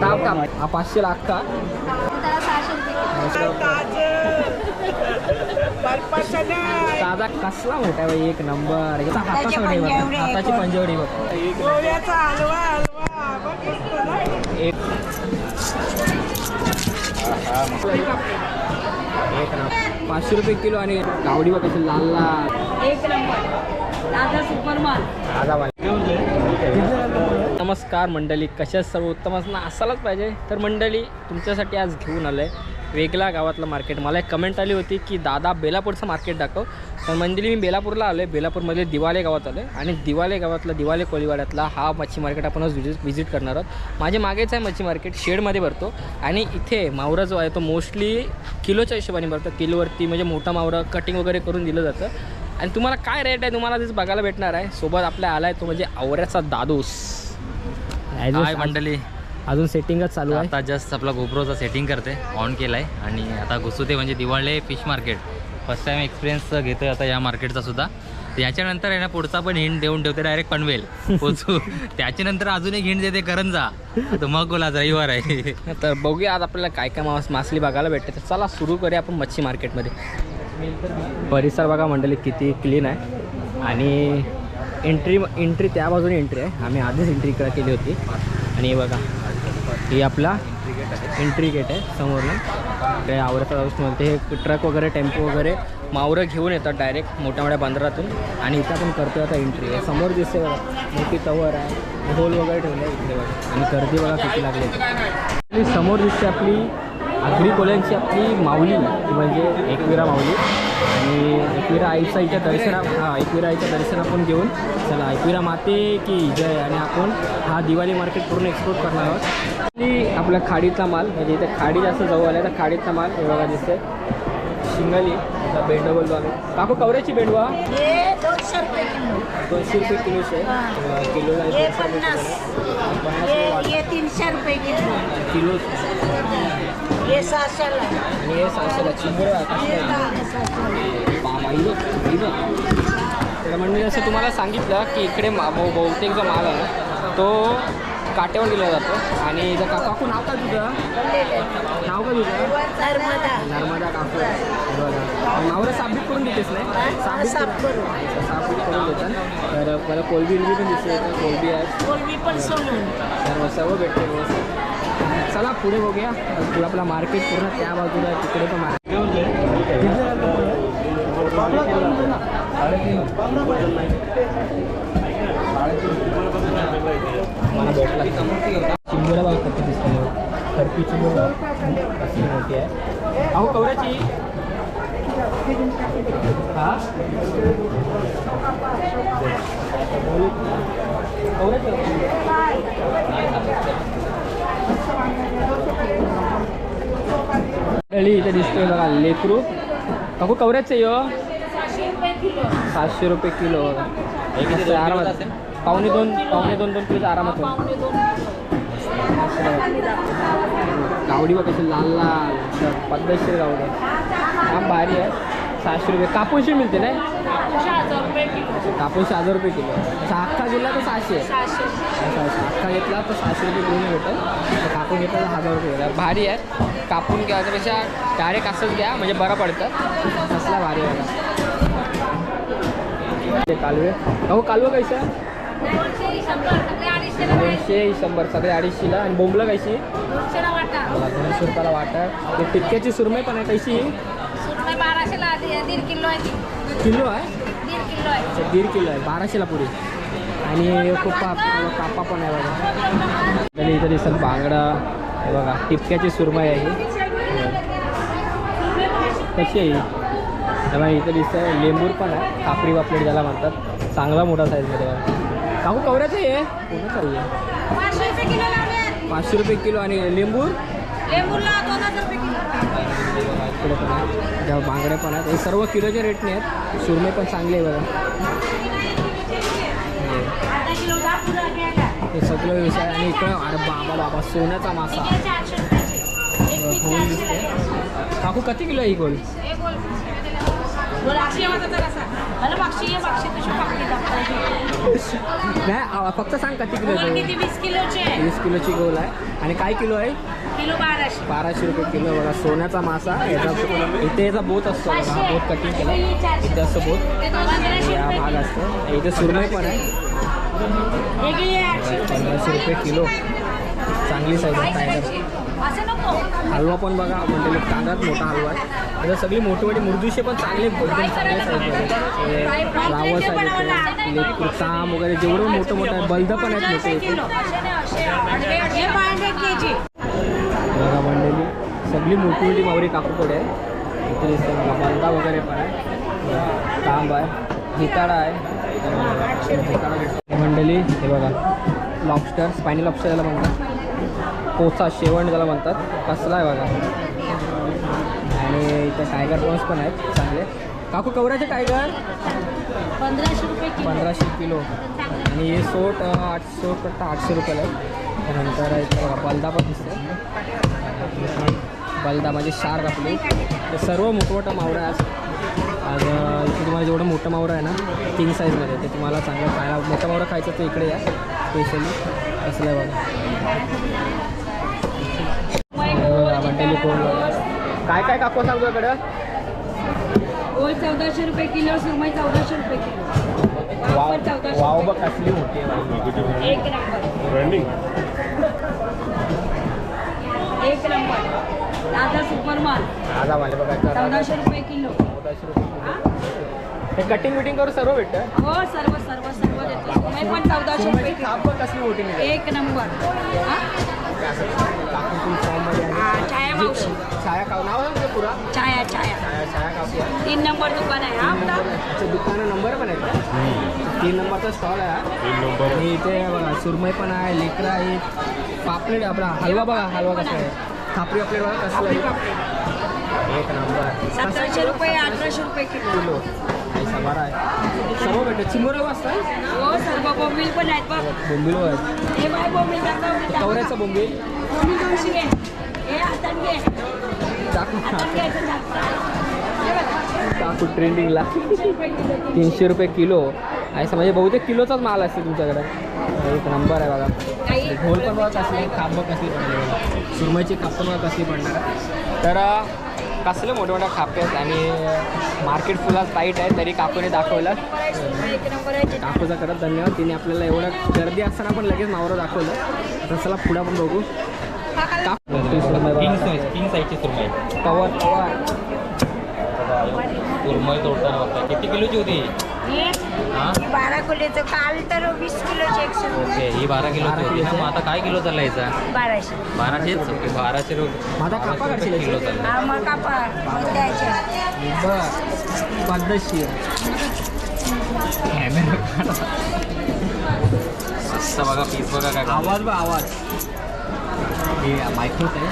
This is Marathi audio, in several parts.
टाप हा पाचशे रुपये दादा कसला मोठा बाई, एक नंबर. हाताचा हाताची पंजवडी बघ एक नंबर. पाचशे रुपये किलो आणि गावडी बघ कशी लाल लाल एक नंबर. दादा सुपर माल नमस्कार मंडळी कशा सर्व उत्तम असणं असायलाच पाहिजे. तर मंडळी तुमच्यासाठी आज घेऊन आलं आहे वेगळा गावातलं मार्केट मला एक कमेंट आली होती की दादा बेलापूरचं मार्केट दाखव. तर मंडळी मी बेलापूरला आलो आहे बेलापूरमध्ये दिवाले गावात आलो आहे आणि दिवाले गावातला दिवाले कोळीवाड्यातला हा मच्छी मार्केट आपण आज विजिट विजिट करणार आहोत. माझ्या मागेच आहे मच्छी मार्केट शेडमध्ये भरतो. आणि इथे मावरा जो आहे तो मोस्टली किलोच्या हिशोबाने भरतो. किलोवरती म्हणजे मोठा मावरा कटिंग वगैरे करून दिलं जातं. आणि तुम्हाला काय रेट आहे तुम्हाला तिथं बघायला भेटणार आहे. सोबत आपल्या आला आहे तो म्हणजे आवऱ्याचा दादूस. हाय मंडळी अजून सेटिंगच चालू आहे. आता जस्ट आपला गोप्रोचा सेटिंग करते ऑन केला आहे आणि आता घुसू ते म्हणजे दिवाळे fish market first time experience घेतोय आता या मार्केटचा सुद्धा. तर याच्यानंतर आहे ना पुढचा पण हिंट देऊन ठेवते डायरेक्ट पनवेल. पोचू. त्याच्यानंतर अजून एक हिंट देते करंजा तर मग बोला रविवार आहे. तर बघूया आज आपल्याला काय काय मास मासली बघायला भेटते. तर चला सुरू करूया आपण मच्छी मार्केटमध्ये परिसर बघा मंडळी किती क्लीन आहे. आणि एंट्री एंट्री त्या बाजूने एंट्री आहे. आम्ही आधीच एंट्री इकडे केली होती. आणि हे बघा ही आपला एंट्री गेट आहे समोरनं. काही आवडता जाऊस म्हणते हे ट्रक वगैरे टेम्पो वगैरे मावरं घेऊन येतात डायरेक्ट मोठ्या मोठ्या बंदरातून. आणि इथं आपण करतो आता एंट्री. आहे समोर दिसते बघा मोठी टवर आहे. होल वगैरे ठेवलं आहे इकडे बघा. आणि गर्दी बघा किती लागली आणि समोर दिसते आपली आगरी कोल्यांची आपली माऊली म्हणजे एकविरा माऊली. आणि एकविरा आईच्या दर्शना हां एकविरा आईच्या दर्शन आपण घेऊन चला एकविरा माते की जय. आणि आपण हा दिवाळी मार्केट पूर्ण एक्सप्लोर करणार आहोत. आणि आपला खाडीतला माल म्हणजे इथे खाडी जास्त जवळ आला तर खाडीतला माल हे बघा दिसते शिंगाली आता बेंडो बोललो आम्ही. काकू कवऱ्याची बेंडवा दोनशे रुपये किलो. दोनशे रुपये किलोचे. आहे. अं, किलोला दोनशे रुपये पन्नास किलो. पन्नास. तीनशे रुपये किलो. किलो. हे सहाशेला आणि हे सहाशेला चिंबोरं हे आहे. दहा तर म्हणजे जसं तुम्हाला सांगितलं की इकडे मा- बहुतेक जो माल आहे तो काट्यावर दिला जातो आणि इथं काकू नाव का तुझं? नाव का तुझं? नर्मदा काकू. नावरा साबित करून देतेस नाही हा, साफ करून. साबित करून देतात तर मला कोलबी पण दिसते कोलबी आहे. कोलबी पण सर्व सर्व भेटते व्यवस्थित चला पुढे बघूया पुढे आपला मार्केट पूर्ण त्या बाजूला आहे, तिकडे पण दिसते खरपी कशी मोठी आहे अहो कवऱ्याची इथे दिसतोय बघा लेकरू. काकू कवऱ्याचं यो. सातशे रुपये किलो. बघा आरामात? पावणे दोन पावणे दोन दोन किलोचा आरामात गावडी बघ कशी लाल लाल पद्धतशीर गावडी. आहे हा भारी आहे. सहाशे रुपये. कापूनशी मिळते नाही? कापूनशे हजार रुपये किलो. अच्छा, अख्खा गेला तर सहाशे. अख्खा घेतला तर सहाशे रुपये किलो भेटेल. तर कापून घेतला तर हजार रुपये भारी आहे. कापून घ्या त्यापेक्षा डायरेक्ट असंच घ्या म्हणजे बरं पडतं. कसला भारी आहे ते कालवे. अहो कालवं कैसा? दोनशे शंभर सगळे अडीचशेला. आणि बोंबलं कैशी दोनशे रुपयाला वाटत. ते टिक्क्याची सुरमई पण आहे कैशी बाराशेला दीड किलो आहे? किलो आहे दीड किलो आहे. बाराशेला पुरी. आणि खूप कापा पण आहे बघा. तरी इथं दिसत बांगडा. बघा टिपक्याची सुरमई आहे कशी आहे ही? तेव्हा इथं दिसतं लेंबूर पण आहे. कापडी पापलेट ज्याला म्हणतात. चांगला मोठा साईजमध्ये बघा. काकू कवऱ्याचं आहे कोणाचं आहे पाचशे रुपये किलो आणि लेंबूर? इकडे पण आहे. ज्या बांगड्या पण आहेत. हे सर्व किलोच्या रेटने आहेत. सुरमई पण चांगली आहे बघा. हे. सगळं व्यवसाय आणि इकडं अरे बाबा बाबा सोन्याचा मासा. हे दिसते काकू किती किलो आहे ही गोल? नाही फक्त सांग किती किलो वीस किलोची गोल आहे. आणि काय किलो आहे? किलो बाराशे बाराशे रुपये किलो. बघा सोन्याचा मासा. याचा इथे याचा बोत असतो हा बोत कटिंग केला. इथे असतो बोत. हा भाग असतो. इथे सुरमई पण आहे. हे रुपये. पंधराशे रुपये किलो. चांगली साईज आहे टायगर हलवा पण बघा म्हणजे कांदाच मोठा हलवा आहे. तर सगळी मोठी मोठी मुर्दुशे पण चांगले एकदम चांगले साईजमध्ये रावस आहे ताम वगैरे जेवढं मोठं मोठं आहे बलद पण आहेत मोठे बघा मंडळी सगळी मोठी मोठी मावरी काकूकडे आहे. इथे बलदा वगैरे पण आहे. तांब आहे हिताडा आहे. हिताडा दिसतो. हे बघा लॉबस्टर स्पायनी लॉबस्टर याला म्हणतात. कोचा शेवण ज्याला म्हणतात. कसला आहे बघा. आणि इथं टायगर प्रॉन्स पण आहेत चांगले. काकू कवराचे टायगर पंधराशे रुपये किलो. पंधराशे किलो. आणि हे सोट अं, आठ सोट फक्त आठशे रुपयाला आहे. त्यानंतर इथं बलदा पण दिसते बलदा म्हणजे शार्क आपली ते सर्व मोठमोठं मावळं आहे आज इथे तुम्हाला जेवढं मोठं मावळं आहे ना किंग साईजमध्ये ते तुम्हाला चांगलं खायला मोठं मावळं खायचं तर इकडे या स्पेशली असलं आहे बघा हे काय काय काकू सांगू इकडं? गोल चौदाशे रुपये किलो सुरमई चौदाशे रुपये किलो. वाव चौदाशे बघ कसली मोठी आहे किलो. एक नंबर. एक नंबर. दादा सुपर माल आज आम्हाला बघा चौदाशे रुपये किलो. रुपये हे कटिंग बिटिंग करून सर्व भेटतं हो सर्व सर्व सर्व देतो. सुरमई पण चौदाशे रुपये कसली मोठी एक नंबर. आहे छाया मावशी. छाया काव नाव आहे तुझं पुरा. छाया छाया. छाया छाया काकू आहे. तीन नंबर दुकान आहे हा आपला अच्छा दुकानं नंबर पण आहेत का? तीन नंबरचा स्टॉल आहे हा. आणि इथे बघा सुरमई पण आहे लेकरं आहेत. पापलेट आपला हलवा बघा हलवा कसा आहे. खापरी पापलेट बघा कसला आहे. एक नंबर. सतराशे रुपये अठराशे रुपये किलो. आहे. सर्व भेटतं चिंबोरा वाजता हो सर्व बोंबील पण आहेत बघ. बोंबिलो आहे हे बाय बोंबील दाखव दाखव. कवऱ्याचं बोंबील? बोंबील दोनशे घे. हे हातात घे. दाखव. हातात घ्यायचं दाखव. हे बघ. काकू ट्रेंडिंगला तीनशे रुपये किलो. असं म्हणजे बहुतेक किलोचाच माल असते तुमच्याकडे. एक नंबर आहे बघा. काही घोल पण बघा कसली बघ कसली पडली बघा. सुरमईची पण बघा कसली पडणार आहे. तर अं, कसले मोठे मोठे खापे आहेत आणि मार्केट फुला टाईट आहे तरी काकूने दाखवलं. काकूचा करत धन्यवाद. तिने आपल्याला एवढं गर्दी असताना पण लगेच मावरं दाखवलं. तर चला पुढं पण बघू. तोडताना बघता किती किलोची होती? हां? बारा किलोचं काल तर वीस किलोचे एकशे ओके ही बारा किलोची होती. ना मग आता काय किलो चालला याचा? बाराशे. बाराशेच? ओके बाराशे रुपये. माझा कापा बाराशे किलो? चालला. हा मग कापा. द्यायचे. बर पद्धतशीर मस्त बघा पीस बघा काय आवाज बघ आवाज. हे मायक्रोच आहे.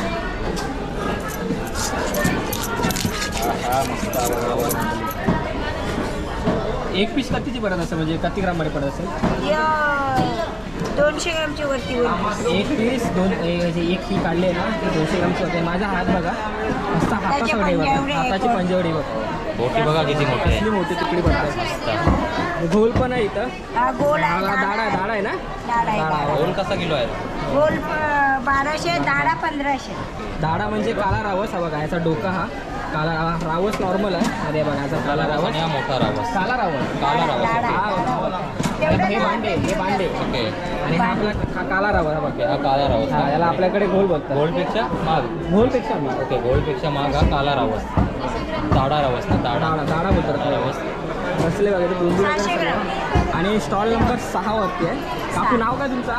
हा मस्त आवाज. एक पीस कतीची पडत असेल? म्हणजे किती ग्राममध्ये पडत असेल? दोनशे ग्रामची वरती होईल. एक पीस दोन ए- जे एक ही काढले ना ते दोनशे ग्रामची होते. माझा हात बघा मस्त हातासाठी बघ पंजावडी आहे. हाताची पंजावडी बघ. बोटी बघा किती मोठी आहे. मोठी तुकडी पडतात मस्त. घोल पण आहे इथं. हा गोल आहे दाडा आहे. दाडा आहे ना? दाडा आहे दाडा दाडा. गोल कसा किलो आहे? गोल बाराशे दाडा पंधराशे. दाडा म्हणजे काला रावस हा बघा याचा डोका हा. काला रावस नॉर्मल आहे. अरे बघा याचा काला काला रावस. आणि हा मोठा रावस. काला रावस. काला रावस. दाडा. हा हे भांडे हे भांडे. ओके. आणि हा आपला काला रावस. हा ओके बघा हा काला रावस. हा याला आपल्याकडे घोल बोलतात गोल्डपेक्षा माग. घोलपेक्षा महाग. ओके गोल्डपेक्षा माग हा काला रावस. दाडा रावस ना दाडा दाडा दाडा बोलतात दाडा त्याला. रावस. बसले वगैरे सहाशे ग्राम. आणि स्टॉल नंबर सहा वरती आहे. काकू नाव काय तुमचा?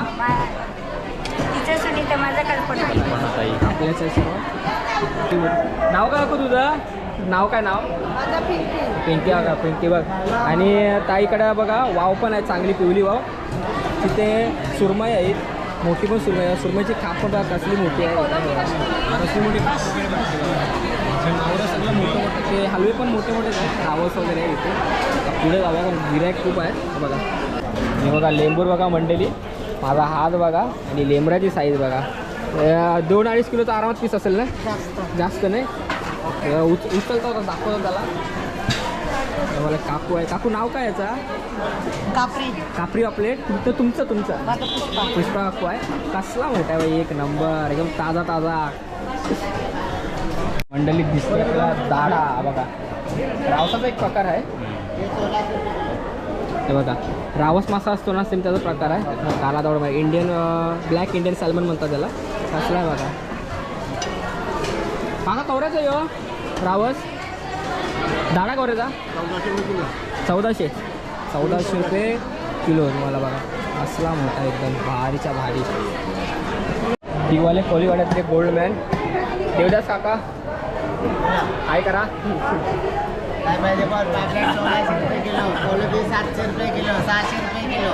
बा- तिचं सुनीता माझा कल्पना आहे. पण ताई आपल्याच आहे सर्व. नाव काय काकू तुझं? नाव काय नाव? पिंकी. बघा पिंकी बघ. आणि ताईकडे बघा वाव पण आहे चांगली पिवली वाव. तिथे सुरमई आहेत मोठी पण सुरमई आहे. सुरमईची खाप पण बघा कसली मोठी आहे. कसली मोठी मावरं सगळं मोठं मोठं. ते हलवे पण मोठे मोठेच आहेत. रावस वगैरे आहे इथे. पुढे जाऊया कारण गिरायक खूप आहे हे बघा. हे बघा लेंबूर बघा मंडळी माझा हात बघा आणि लेंबराची साईज बघा. दोन अडीच किलोचा आरामात पीस असेल ना? जास्त नाही? उच उचलता होता दाखवतो त्याला. मला काकू आहे. काकू नाव काय याचा? कापरी. कापरी ऑपलेट तुमचं तुमचं. तुमचं पुष्पा. काकू आहे. कसला मोठा आहे बाई एक नंबर एकदम ताजा ताजा. मंडळीत दिसतोय आपला दाडा बघा. रावसाचा एक प्रकार आहे. हे बघा. रावस मासा असतो ना सेम त्याचा प्रकार आहे. काला दौड इंडियन ब्लॅक इंडियन सॅल्मन म्हणतात त्याला. कसला आहे बघा. काका कवऱ्याचा यो हो, रावस. दाडा कवऱ्याचा चौदाशे. चौदाशे रुपये किलो तुम्हाला बघा. असला मोठा एकदम भारीच्या भारी. दिवाले कोलीवाड्यातले गोल्ड मॅन देवदास काका. काय करा. काय पाहिजे बघ पापलेट सोळाशे रुपये किलो कोलंबी सातशे रुपये किलो सहाशे रुपये किलो.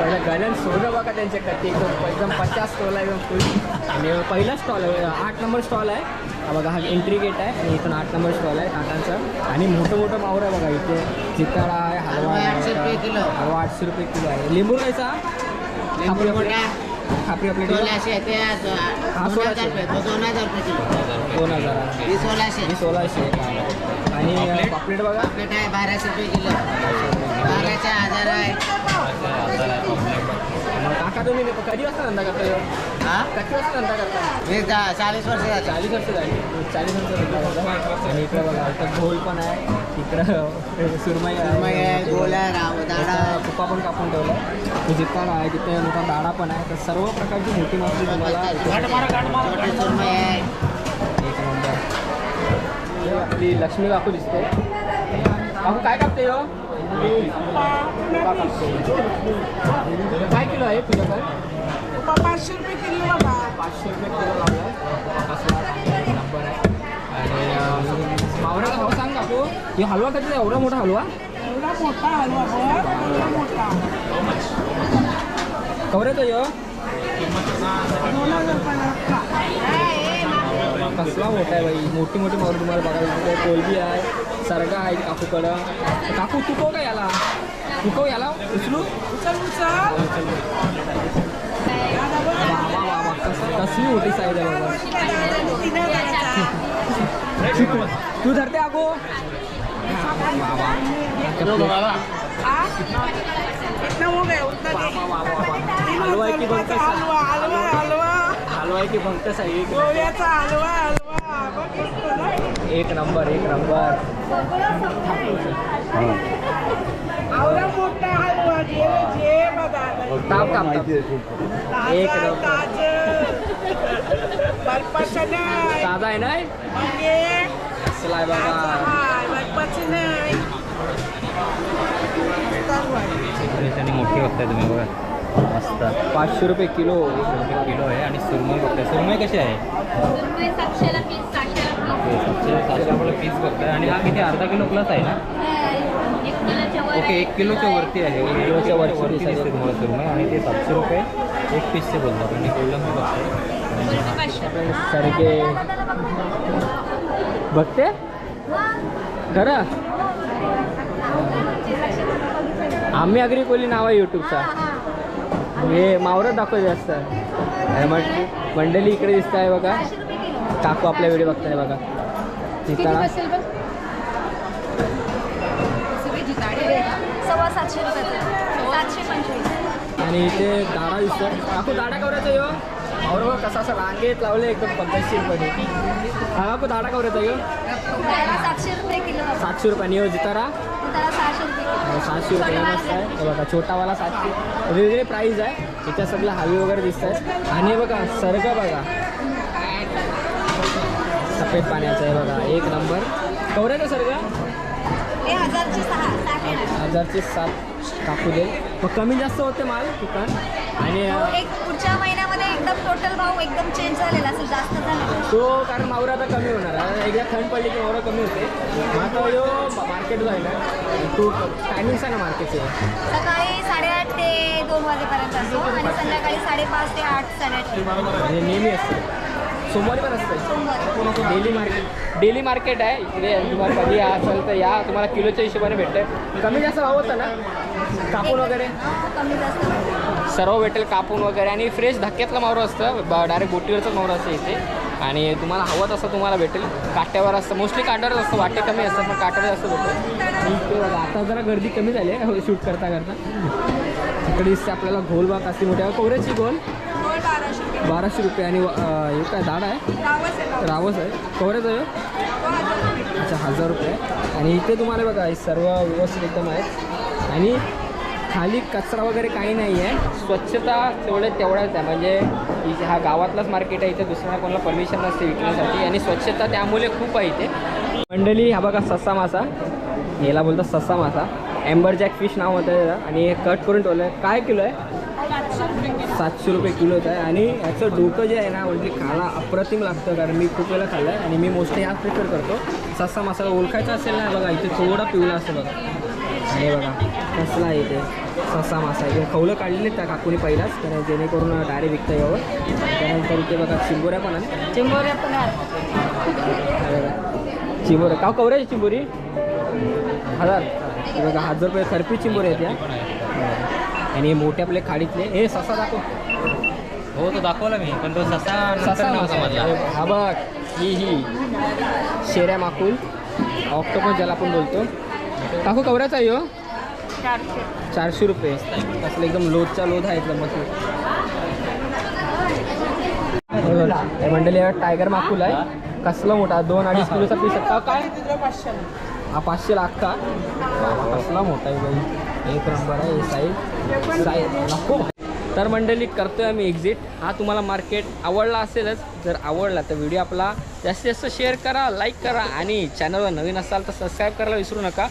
पहिलं गलन सोनं बघा त्यांचे कट्टी एकदम एकदम पचास स्टॉल आहे एकदम फुल आणि पहिला स्टॉल आहे आठ नंबर स्टॉल आहे. बघा हा एंट्री गेट आहे आणि इथून आठ नंबर स्टॉल आहे काकांचा. आणि मोठं मोठं मावर आहे बघा इथे. चिताळा आहे हलवा आठशे रुपये. किलो. हलवा आठशे रुपये किलो आहे. लिंबू खायचा? लिंबू आपली खापरी आपली सोळाशे ते दोन. हजार रुपये. दोन हजार रुपये किलो. दोन हजार. आहे. ही सोळाशे. ही सोळाशे. आणि पापलेट? बघा. पापलेट आहे बाराशे रुपये किलो. बाराशे हजार आहे. काका तुम्ही कधी वाजता धंदा करता? हा किती वाजता धंदा करता दहा- चाळीस वर्ष झाले चाळीस वर्ष झाली चाळीस वर्ष धंदा आणि इकडं बघा इथं ढोल पण आहे. इकडं सुरमई मग हे गोल्या राव दाडा. इथं कुपा पण कापून ठेवला तो जिताडा आहे तिथे मोठा दाडा पण आहे. तर सर्व प्रकारची मोठी मासळी तुम्हाला सुरमई आहे. एक नंबर. आपली लक्ष्मी काकू दिसते. काकू काय कापते हो? काय किलो आहे तुझ्याकडे? पाचशे रुपये किलो बाबा पाचशे रुपये किलो लावला कसला नंबर आहे आणि अं, मावऱ्याचा सांग काकू हे हलवा कधी एवढा मोठा हलवा एवढा मोठा हलवा? बघ एवढा मोठा कवरेचा यो? दोन हजार रुपयाला कसला मोठा आहे बाई. मोठी मोठी मावरी तुम्हाला बघायला मिळते. कोलबी आहे. सरगा आहे काकूकडं. काकू तुको का याला? तुको याला? उचलू? कसली तीन हजाराचा तू धरते तीन हलवा की भंकस आहे की भंकस आहे? हलवा हलवा. एक नंबर एक नंबर. ताप ताप एक ताजा आहे ना असला आहे बघा. हाय बर्फाचं नाही सर्व आहे. याच्याने मोठी बघताय तुम्ही बघा. मस्त. पाचशे रुपये किलो. रुपये किलो आहे आणि सुरमई बघताय. सुरमई कशी आहे? सातशेला पीस सातशे सातशे बघताय. आणि हा किती अर्धा किलो प्लस आहे ना? ओके आहे. एक किलोच्या वरती आहे. एक किलोच्या वरती वरती दिसते तुम्हाला. सुरमई. आणि ते सातशे रुपये एक पीसचे बोलतात. आणि कोलम बघताय. सारखे. बघते? खरं? आम्ही अग्री कोहली नाव आहे यूट्यूबचा हे मावरत दाखवत जास्त. आणि मग मंडळी इकडे दिसत आहे बघा. काकू आपल्या व्हिडिओ बघताय बघा. बघ. आणि इथे दाडा दिसतोय. काकू दाडा कवरायचा यो. बरोबर कसा असं रांगेत लावले एकदम पद्धतशीरपणे. हा काकू दाडा कवरायचा यो. सातशे बघ. सातशे रुपयाने यो जितारा सातशे रुपये. मस्त आहे. हे बघा छोटावाला सातशे. वेगवेगळे प्राईज आहे. त्याच्यात सगळं हवी वगैरे दिसत आहेत आणि हे बघा सर्ग बघा. सफेद पाण्याचं आहे बघा एक नंबर. सर्ग? हे हजारची सहा साठ येणार. हजारचे सात टाकू दे. मग कमी जास्त होते माल दुकान? आणि हो, एक पुढच्या महिन्यामध्ये एकदम टोटल भाव एकदम चेंज झालेला असेल जास्त झालेला. तो कारण मावरा आता कमी होणार आहे. एकदा थंड पडली की मावरा कमी होते. मग आता यो मार्केट जो आहे ना तू टायमिंग्स आहे ना मार्केटचे सकाळी साडेआठ ते दोन वाजेपर्यंत असतो आणि संध्याकाळी साडेपाच ते आठ साडेआठ. म्हणजे नेहमी असते. सोमवारी पण असते सोमवारी. डेली मार्केट डेली मार्केट आहे. इकडे तुम्हाला कधी या असेल तर या. तुम्हाला किलोच्या हिशोबाने भेटते कमी जास्त भाव होता ना? कापून वगैरे? कमी जास्त सर्व भेटेल कापून वगैरे आणि फ्रेश धक्क्यातलं मावरं असतं. डायरेक्ट बोटीवरचं मावरं असतं इथे. आणि तुम्हाला हवं तसं तुम्हाला भेटेल. काट्यावर असतं. मोस्टली काट्यावर असतं. वाटे कमी असतात पण काट्यावर जास्त भेटेल आता जरा गर्दी कमी झाली आहे. शूट करता करता. इकडे दिसते आपल्याला घोल बाग असली मोठ्या कोवऱ्याची गोल? बाराशे रुपये. आणि अं, हे काय दाड आहे? रावस आहे. कवरेज आहे? अच्छा हजार रुपये. आणि इथे तुम्हाला बघा सर्व व्यवस्थित एकदम आहेत. आणि खाली कचरा वगैरे काही नाही आहे स्वच्छता तेवढ्या तेवढ्याच आहे. म्हणजे इथे हा गावातलाच मार्केट आहे इथे दुसऱ्या कोणाला परमिशन नसते विकण्यासाठी. आणि स्वच्छता त्यामुळे खूप आहे इथे. मंडळी हा बघा ससा मासा. याला बोलतात ससा मासा. एम्बर जॅक फिश नाव होतं याचं. आणि हे कट करून ठेवलं आहे काय किलो आहे? सातशे रुपये किलोच आहे आणि याचं डोकं जे आहे ना म्हणजे खायला अप्रतिम लागतं कारण मी खूप वेळा खाल्लं आहे आणि मी मोस्टली हा प्रिफर करतो. ससा मसाला ओळखायचा असेल ना बघा इथे थोडा पिवला असतो बघा. हे बघा. कसला आहे इथे ससा मासा इथे खवलं काढलेले त्या काकूने पहिलाच कारण जेणेकरून डायरेक्ट विकता यावं त्यानंतर इथे बघा चिंबोऱ्या पण आहे चिंबोऱ्या पण हे चिंबोऱ्या. का कवऱ्याची चिंबोरी? हजार. हे बघा हजार रुपये खरपी चिंबोरी आहेत या. आणि मोठे आपले खाडीतले. हे ससा दाखव. हो तो दाखवला मी. पण तो ससा नंतर ससा नव्हता मासा मधला हा बघ. ही ही. शेऱ्या माकुल. ऑक्टोपस ज्याला आपण बोलतो. काकू कवऱ्याचा आहे हो चारशे. रुपये. असलं एकदम लोदचा लोध आहे एकदम मस्त. मंडळी टायगर माकुल आहे. कसला मोठा? दोन अडीच किलोचा पीस काय? हा पाचशे लाख का? कसला मोठा आहे एक नंबर आहे साईज साईज नको. तर मंडळी करतोय आम्ही एक्झिट हा तुम्हाला मार्केट आवडला असेलच जर आवडला तर व्हिडिओ आपला जास्तीत जास्त शेअर करा लाईक करा आणि चॅनलवर नवीन असाल तर सबस्क्राईब करायला विसरू नका.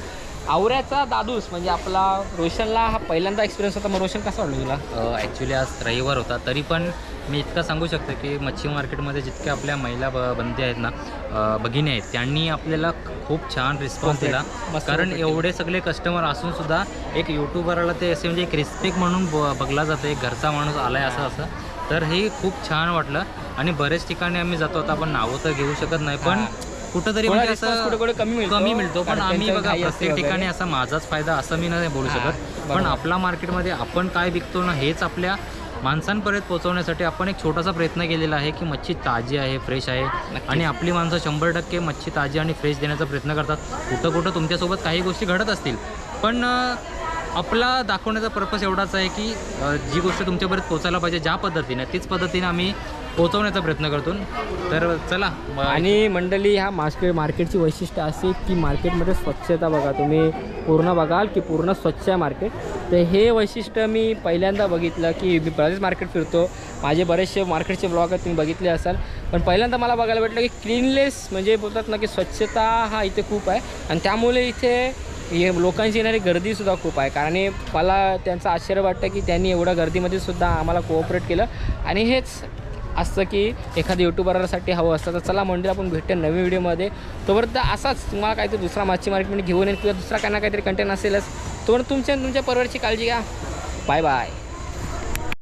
आवऱ्याचा दादूस म्हणजे आपला रोशनला हा पहिल्यांदा एक्सपिरियन्स होता मग रोशन कसा वाटलं तुला? ॲक्च्युली आज रविवार होता तरी पण मी इतकं सांगू शकतो की मच्छी मार्केटमध्ये जितक्या आपल्या महिला ब बंदी आहेत ना भगिनी आहेत त्यांनी आपल्याला खूप छान रिस्पॉन्स दिला. कारण एवढे सगळे कस्टमर असून सुद्धा एक यूट्यूबरला ते असे म्हणजे एक रिस्पेक्ट म्हणून ब बघला जातं एक घरचा माणूस आलाय असं असं. तर हे खूप छान वाटलं. आणि बरेच ठिकाणी आम्ही जातो आता आपण नावं तर घेऊ शकत नाही पण कुठंतरी म्हणजे असं कुठे कमी मिळतो. कमी मिळतो. पण आम्ही बघा प्रत्येक. ठिकाणी असा माझाच फायदा असं मी नाही बोलू शकत. पण. आपला मार्केटमध्ये आपण काय विकतो ना हेच आपल्या माणसांपर्यंत पोहोचवण्यासाठी आपण एक छोटासा प्रयत्न केलेला आहे की मच्छी ताजी आहे फ्रेश आहे. आणि आपली माणसं शंभर टक्के मच्छी ताजी आणि फ्रेश देण्याचा प्रयत्न करतात. कुठं कुठं तुमच्यासोबत काही गोष्टी घडत असतील. पण आपला दाखवण्याचा पर्पज एवढाच आहे की जी गोष्ट तुमच्यापर्यंत पोहोचायला पाहिजे ज्या पद्धतीने तीच पद्धतीने आम्ही पोचवण्याचा प्रयत्न करतो. तर चला आणि मंडळी ह्या मार्केट मार्केटची वैशिष्ट्य असे की मार्केटमध्ये स्वच्छता बघा तुम्ही. पूर्ण बघाल की पूर्ण स्वच्छ आहे मार्केट. तर हे वैशिष्ट्य मी पहिल्यांदा बघितलं की मी बरेच मार्केट फिरतो. माझे बरेचसे मार्केटचे ब्लॉग आहेत तुम्ही बघितले असाल. पण पहिल्यांदा मला बघायला भेटलं की क्लीनलेस म्हणजे बोलतात ना की स्वच्छता हा इथे खूप आहे. आणि त्यामुळे इथे हे लोकांची येणारी गर्दीसुद्धा खूप आहे. कारण मला त्यांचं आश्चर्य वाटतं की त्यांनी एवढ्या गर्दीमध्ये सुद्धा आम्हाला कोऑपरेट केलं. आणि हेच असतं की एखाद्या युट्यूबरसाठी हवं असतं. तर चला मंडळी आपण भेटतो नवीन व्हिडिओमध्ये. तोपर्यंत असाच तुम्हाला काहीतरी दुसरा मागची मार्केटमध्ये म्हणजे घेऊन येईल किंवा दुसरा काही ना काहीतरी कंटेंट असेलच. तोपर्यंत तुमच्या तुमच्या परिवारची काळजी घ्या. Bye bye